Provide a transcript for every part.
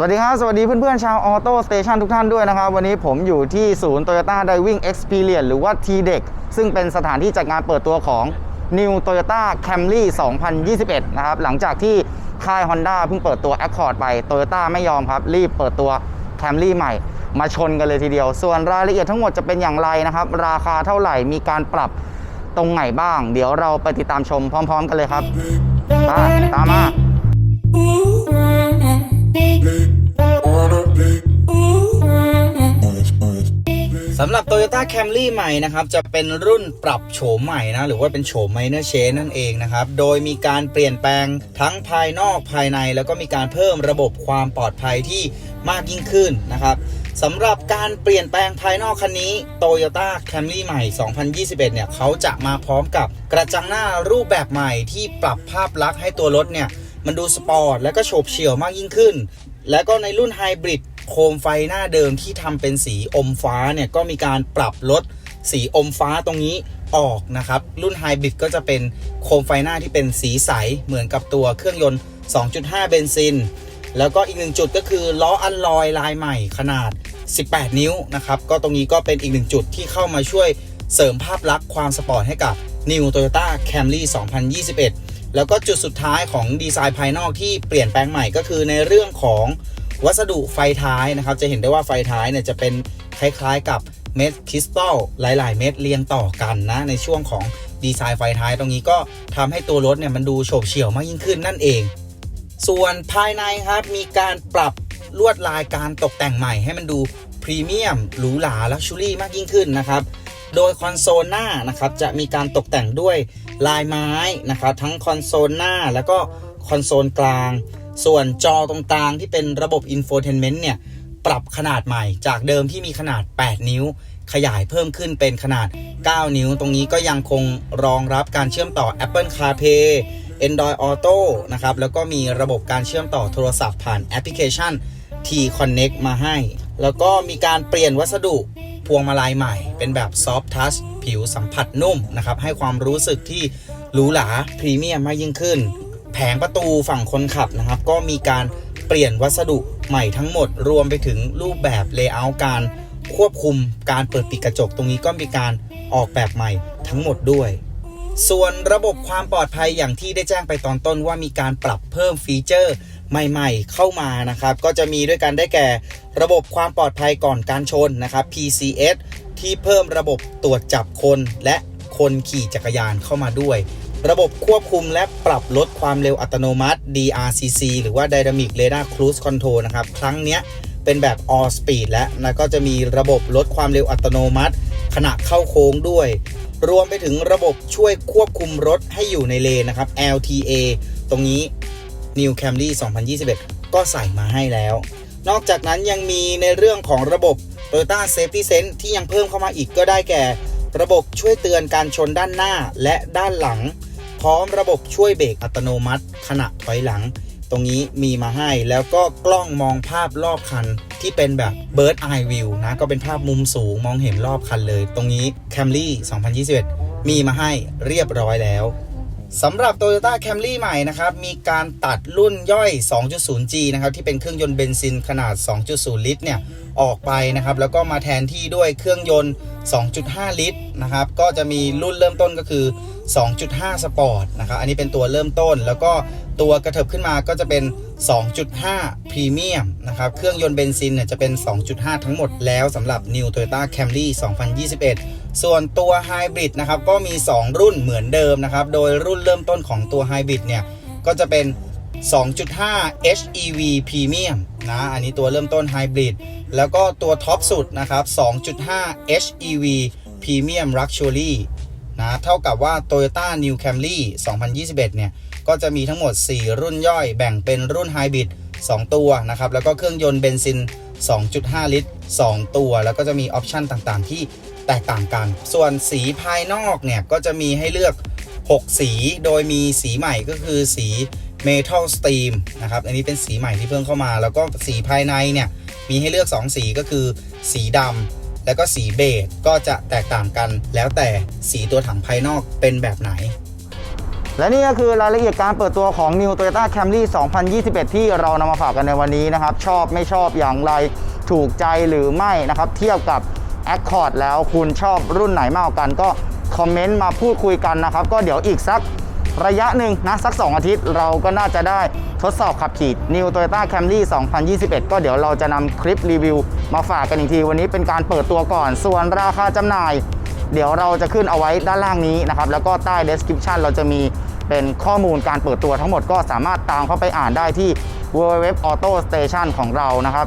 สวัสดีครับ สวัสดีเพื่อนๆ ชาวออโต้สเตชันทุกท่านด้วยนะครับ วันนี้ผมอยู่ที่ศูนย์ Toyota Diving Experience หรือว่า TDEC ซึ่งเป็นสถานที่จัดงานเปิดตัวของ New Toyota Camry 2021 นะครับ หลังจากที่ค่าย Honda เพิ่งเปิดตัว Accord ไป Toyota ไม่ยอมครับ รีบเปิดตัว Camry ใหม่ มาชนกันเลยทีเดียว ส่วนรายละเอียดทั้งหมดจะเป็นอย่างไรนะครับ ราคาเท่าไหร่มีการปรับตรงไหนบ้าง เดี๋ยวเราไปติดตามชมพร้อม ๆ กันเลยครับตามมา สำหรับ Toyota Camry ใหม่นะครับ จะเป็นรุ่นปรับโฉมใหม่นะ หรือว่าเป็นโฉม minor change นั่นเองนะครับ โดยมีการเปลี่ยนแปลงทั้งภายนอกภายใน แล้วก็มีการเพิ่มระบบความปลอดภัยที่มากยิ่งขึ้นนะครับสำหรับการเปลี่ยนแปลงภายนอกคันนี้ Toyota Camry ใหม่ 2021 เนี่ยเขาจะมาพร้อมกับกระจังหน้ารูปแบบใหม่ที่ปรับภาพลักษณ์ให้ตัวรถเนี่ยมันดูสปอร์ตและก็โฉบเฉี่ยวมากยิ่งขึ้น แล้วก็ในรุ่นไฮบริด โคมไฟหน้าเดิมที่ทำเป็นสีอมฟ้าเนี่ยก็มีการปรับลดสีอมฟ้าตรงนี้ออกนะครับ รุ่นไฮบริดก็จะเป็นโคมไฟหน้าที่เป็นสีใสเหมือนกับตัวเครื่องยนต์ 2.5 เบนซิน แล้วก็อีกหนึ่งจุดก็คือล้ออัลลอยลายใหม่ขนาด 18 นิ้วนะครับ ก็ตรงนี้ก็เป็นอีกหนึ่งจุดที่เข้ามาช่วยเสริมภาพลักษณ์ความสปอร์ตให้กับ New Toyota Camry 2021 แล้วก็จุดสุดท้ายของดีไซน์ภายนอกที่เปลี่ยนแปลงใหม่ก็คือในเรื่องของ วัสดุไฟท้ายนะครับ จะเห็นได้ว่าไฟท้ายเนี่ยจะเป็นคล้ายๆกับเม็ดคริสตัลหลาย ๆ เม็ดเรียงต่อกันนะในช่วงของดีไซน์ไฟท้ายตรงนี้ก็ทำให้ตัวรถเนี่ยมันดูโฉบเฉี่ยวมากยิ่งขึ้นนั่นเอง ส่วนภายในครับมีการปรับลวดลายการตกแต่งใหม่ให้มันดูพรีเมียมหรูหราลักชูรี่มากยิ่งขึ้นนะครับโดยคอนโซลหน้านะครับจะมีการตกแต่งด้วยลายไม้นะครับทั้งคอนโซลหน้าแล้วก็คอนโซลกลาง ส่วนจอตรงกลางที่เป็นระบบ Infotainment เนี่ย ปรับขนาดใหม่จากเดิมที่มีขนาด 8 นิ้ว ขยายเพิ่มขึ้นเป็นขนาด 9 นิ้ว ตรงนี้ก็ยังคงรองรับการเชื่อมต่อ Apple CarPlay Android Auto นะครับ แล้วก็มีระบบการเชื่อมต่อโทรศัพท์ผ่านแอปพลิเคชัน T Connect มาให้ แล้วก็มีการเปลี่ยนวัสดุพวงมาลัยใหม่ เป็นแบบ Soft Touch ผิวสัมผัสนุ่มนะครับ ให้ความรู้สึกที่หรูหราพรีเมียมมากยิ่งขึ้น แผงประตูฝั่งคนขับนะครับ ก็มีการเปลี่ยนวัสดุใหม่ทั้งหมด รวมไปถึงรูปแบบเลเยอร์การควบคุมการเปิดปิดกระจกตรงนี้ก็มีการออกแบบใหม่ทั้งหมดด้วย ส่วนระบบความปลอดภัยอย่างที่ได้แจ้งไปตอนต้นว่ามีการปรับเพิ่มฟีเจอร์ใหม่ๆ เข้ามานะครับ ก็จะมีด้วยกันได้แก่ ระบบความปลอดภัยก่อนการชนนะครับ PCS ที่เพิ่มระบบตรวจจับคนและคนขี่จักรยานเข้ามาด้วย ระบบควบคุมและปรับลดความเร็วอัตโนมัติ DRCC หรือว่า Dynamic Radar Cruise Control นะครับ ครั้งนี้เป็นแบบ All Speed และแล้วก็จะมีระบบลดความเร็วอัตโนมัติ ขณะเข้าโค้งด้วย รวมไปถึงระบบช่วยควบคุมรถให้อยู่ในเลนนะครับ LTA ตรงนี้ New Camry 2021 ก็ใส่มาให้แล้ว นอกจากนั้นยังมีในเรื่องของระบบ Toyota Safety Sense ที่ยังเพิ่มเข้ามาอีกก็ได้แก่ ระบบช่วยเตือนการชนด้านหน้าและด้านหลัง พร้อมระบบช่วยเบรกอัตโนมัติ ขณะถอยหลัง ตรงนี้มีมาให้แล้วก็กล้องมองภาพรอบคันที่เป็นแบบ Bird Eye View นะ ก็เป็นภาพมุมสูงมองเห็นรอบคันเลย ตรงนี้ Camry 2021 มีมาให้เรียบร้อยแล้วสำหรับ Toyota Camry ใหม่นะครับ มีการตัดรุ่นย่อย 2.0G นะครับ ที่เป็นเครื่องยนต์เบนซินขนาด 2.0 ลิตรเนี่ย ออกไปนะครับ แล้วก็มาแทนที่ด้วยเครื่องยนต์ 2.5 ลิตรนะครับ ก็จะมีรุ่นเริ่มต้นก็คือ 2.5 สปอร์ตนะครับอันนี้เป็นตัวเริ่มต้น แล้วก็ตัวกระเถิบขึ้นมาก็จะเป็น 2.5 พรีเมียมนะครับเครื่องยนต์เบนซินเนี่ยจะเป็น 2.5 ทั้งหมดแล้วสำหรับ New Toyota Camry 2021 ส่วนตัวไฮบริดนะครับก็มี 2 รุ่นเหมือนเดิมนะครับโดยรุ่นเริ่มต้นของตัวไฮบริดเนี่ยก็จะเป็น 2.5 HEV Premium นะอันนี้ตัวเริ่มต้นไฮบริดแล้วก็ตัวท็อปสุดนะครับ 2.5 HEV Premium Luxury นะเท่ากับว่า Toyota New Camry 2021 เนี่ย ก็จะมีทั้งหมด 4 รุ่นย่อยแบ่งเป็นรุ่นไฮบริด2 ตัวนะครับ แล้วก็เครื่องยนต์เบนซิน 2.5 ลิตร 2 ตัว แล้วก็จะมีออปชันต่างๆ ที่แตกต่างกัน ส่วนสีภายนอกเนี่ย ก็จะมีให้เลือก 6 สีโดยมีสีใหม่ก็คือสี Metal Steam นะครับ อันนี้เป็นสีใหม่ที่เพิ่งเข้ามา แล้วก็สีภายในเนี่ย มีให้เลือก 2 สีก็คือสีดำ แล้วก็สีเบจก็จะแตกต่างกัน แล้วแต่สีตัวถังภายนอกเป็นแบบไหน และนี่ก็คือรายละเอียดการเปิดตัวของ New Toyota Camry 2021 ที่เรานำมาฝากกันในวันนี้นะครับ ชอบไม่ชอบอย่างไรถูกใจหรือไม่นะครับ เทียบกับ Accord แล้วคุณชอบรุ่นไหนมากกว่ากันก็คอมเมนต์มาพูดคุยกันนะครับ ก็เดี๋ยวอีกสักระยะหนึ่งนะสัก 2 อาทิตย์เราก็น่าจะได้ ทดสอบขับขี่ New Toyota Camry 2021 ก็เดี๋ยวเราจะนำคลิปรีวิว มาฝากกันอีกที วันนี้เป็นการเปิดตัวก่อน ส่วนราคาจำหน่าย เดี๋ยวเราจะขึ้นเอาไว้ด้านล่างนี้นะครับ แล้วก็ใต้ description เราจะมีเป็นข้อมูลการเปิดตัวทั้งหมดก็สามารถตามเข้าไปอ่านได้ที่ www auto station ของเรานะครับ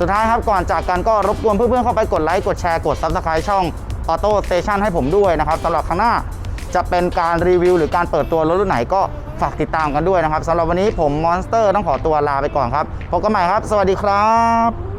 สุดท้ายครับก่อนจากกันก็รบกวนเพื่อนๆเข้าไปกดไลค์กดแชร์กด Subscribe ช่อง Auto Station ให้ผมด้วยนะครับสำหรับครั้งหน้าจะเป็นการรีวิวหรือการเปิดตัวรถรุ่นไหนก็ ฝากติดตามกันด้วยนะครับสำหรับวันนี้ผมมอนสเตอร์ต้องขอตัวลาไปก่อนครับพบกันใหม่ครับ สวัสดีครับ